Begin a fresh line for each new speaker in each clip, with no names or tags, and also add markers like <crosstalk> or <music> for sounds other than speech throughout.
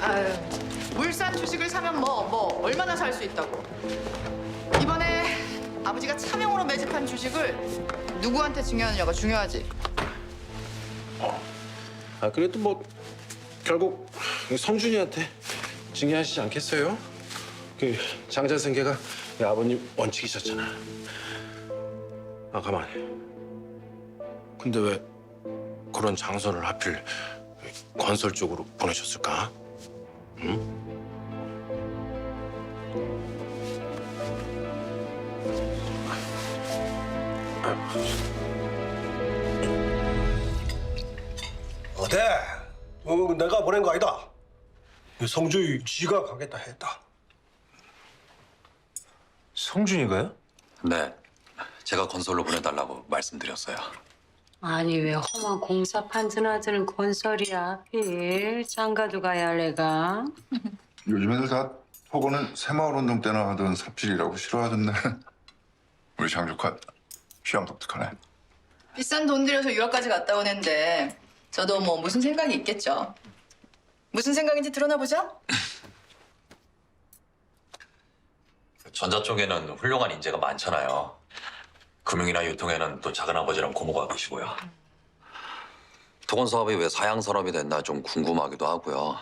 아유, 물산 주식을 사면 뭐, 뭐, 얼마나 살 수 있다고. 이번에 아버지가 차명으로 매집한 주식을 누구한테 증여하느냐가 중요하지.
아 그래도 뭐 결국 성준이한테 증여하시지 않겠어요? 그 장자생계가 이 아버님 원칙이셨잖아. 아 가만히. 근데 왜 그런 장소를 하필 건설 쪽으로 보내셨을까?
어때? 어, 내가 보낸 거 아니다. 성주이 지가 가겠다 했다.
성준이가요?
네, 제가 건설로 보내달라고 말씀드렸어요.
아니 왜 험한 공사 판전하자는 건설이야 하필 장가도 가야 할 애가
요즘 애들 다 호거는 새마을 운동 때나 하던 삽질이라고 싫어하던데 <laughs> 우리 장조카 취향 독특하네
비싼 돈 들여서 유학까지 갔다 오는데 저도 뭐 무슨 생각이 있겠죠. 무슨 생각인지 드러나 보자.
전자 쪽에는 훌륭한 인재가 많잖아요. 금융이나 유통에는 또 작은 아버지랑 고모가 계시고요. 토건 사업이 왜 사양 산업이 됐나 좀 궁금하기도 하고요.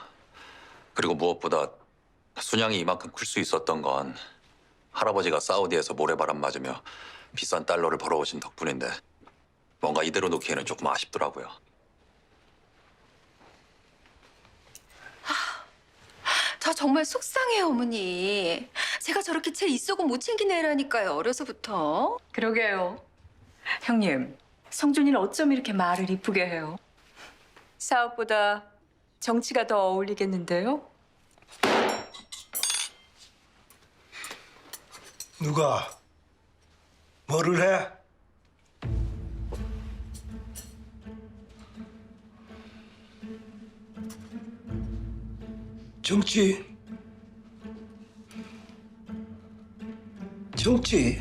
그리고 무엇보다 순양이 이만큼 클 수 있었던 건 할아버지가 사우디에서 모래바람 맞으며 비싼 달러를 벌어오신 덕분인데 뭔가 이대로 놓기에는 조금 아쉽더라고요.
저 정말 속상해요, 어머니. 제가 저렇게 제 입속은 못 챙긴 애라니까요, 어려서부터.
그러게요. 형님, 성준이는 어쩜 이렇게 말을 이쁘게 해요? 사업보다 정치가 더 어울리겠는데요?
누가 뭐를 해? 정치 정치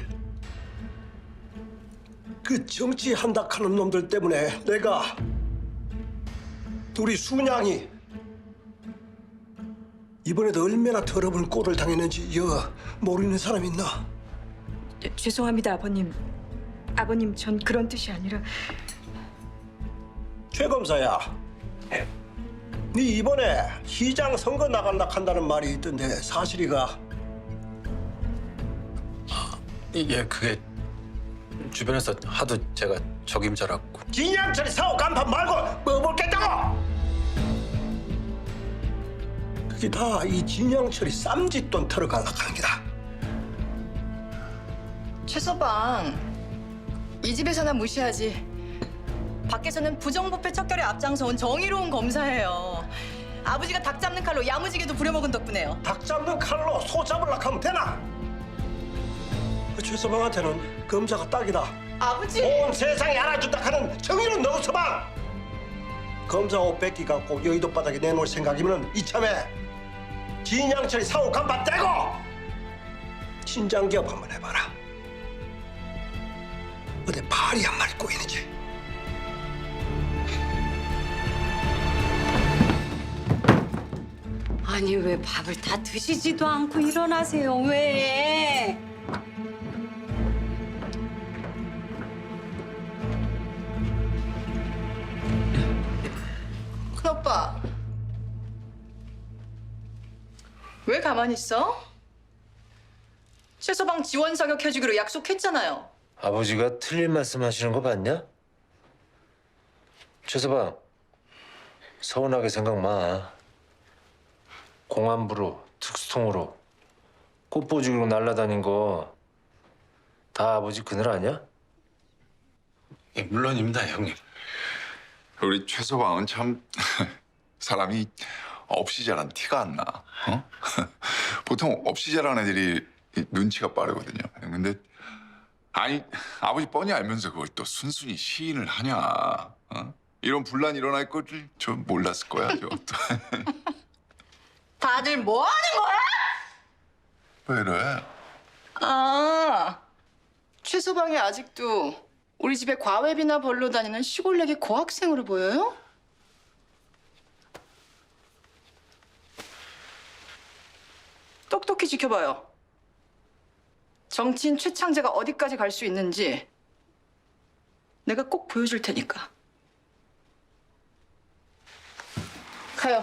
그 정치 한다 하는 놈들 때문에 내가 둘이 순양이 이번에도 얼마나 더러운 꼴을 당했는지 여 모르는 사람 있나?
예, 죄송합니다, 아버님. 아버님, 전 그런 뜻이 아니라
최 검사야. 네 이번에 시장 선거 나간다 한다는 말이 있던데 사실이가?
예 그게 주변에서 하도 제가 적임자라고.
진양철이 사업 간판 말고 뭐 먹겠다고? 그게 다 이 진양철이 쌈짓돈 털어갈라 하는 기다.
최서방, 이 집에서나 무시하지. 밖에서는 부정부패 척결에 앞장서 온 정의로운 검사예요. 아버지가 닭 잡는 칼로 야무지게도 부려먹은 덕분에요.
닭 잡는 칼로 소 잡으려 하면 되나? 그 최서방한테는 검사가 딱이다.
아버지!
온 세상이 알아준다 하는 정의는 너 서방! 검사 옷 뺏기 갖고 여의도 바닥에 내놓을 생각이면 이참에 진양철이 사고 간판 떼고 친장기업 한번 해봐라. 어디 발이 한 마리 꼬이는지.
아니 왜 밥을 다 드시지도 않고 일어나세요 왜
가만히 있어? 최서방 지원 사격 해주기로 약속했잖아요.
아버지가 틀린 말씀 하시는 거 봤냐? 최서방, 서운하게 생각 마. 공안부로, 특수통으로, 꽃보직으로 날아다닌 거 다 아버지 그늘 아니야?
예, 물론입니다 형님.
우리 최서방은 참 <laughs> 사람이 없이 자란 티가 안 나. 어? <laughs> 보통 없이 자란 애들이 이 눈치가 빠르거든요. 근데 아니 아버지 뻔히 알면서 그걸 또 순순히 시인을 하냐? 어? 이런 분란 일어날 거를 좀 몰랐을 거야. 저것도. <laughs>
다들 뭐 하는 거야?
왜 이래?
아, 최서방이 아직도 우리 집에 과외비나 벌러 다니는 시골내기 고학생으로 보여요? 똑똑히 지켜봐요. 정치인 최창재가 어디까지 갈 수 있는지 내가 꼭 보여줄 테니까. 가요.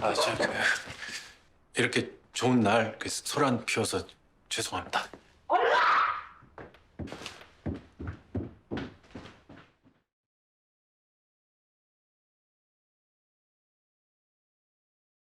아, 저 그, 이렇게 좋은 날 그 소란 피워서 죄송합니다.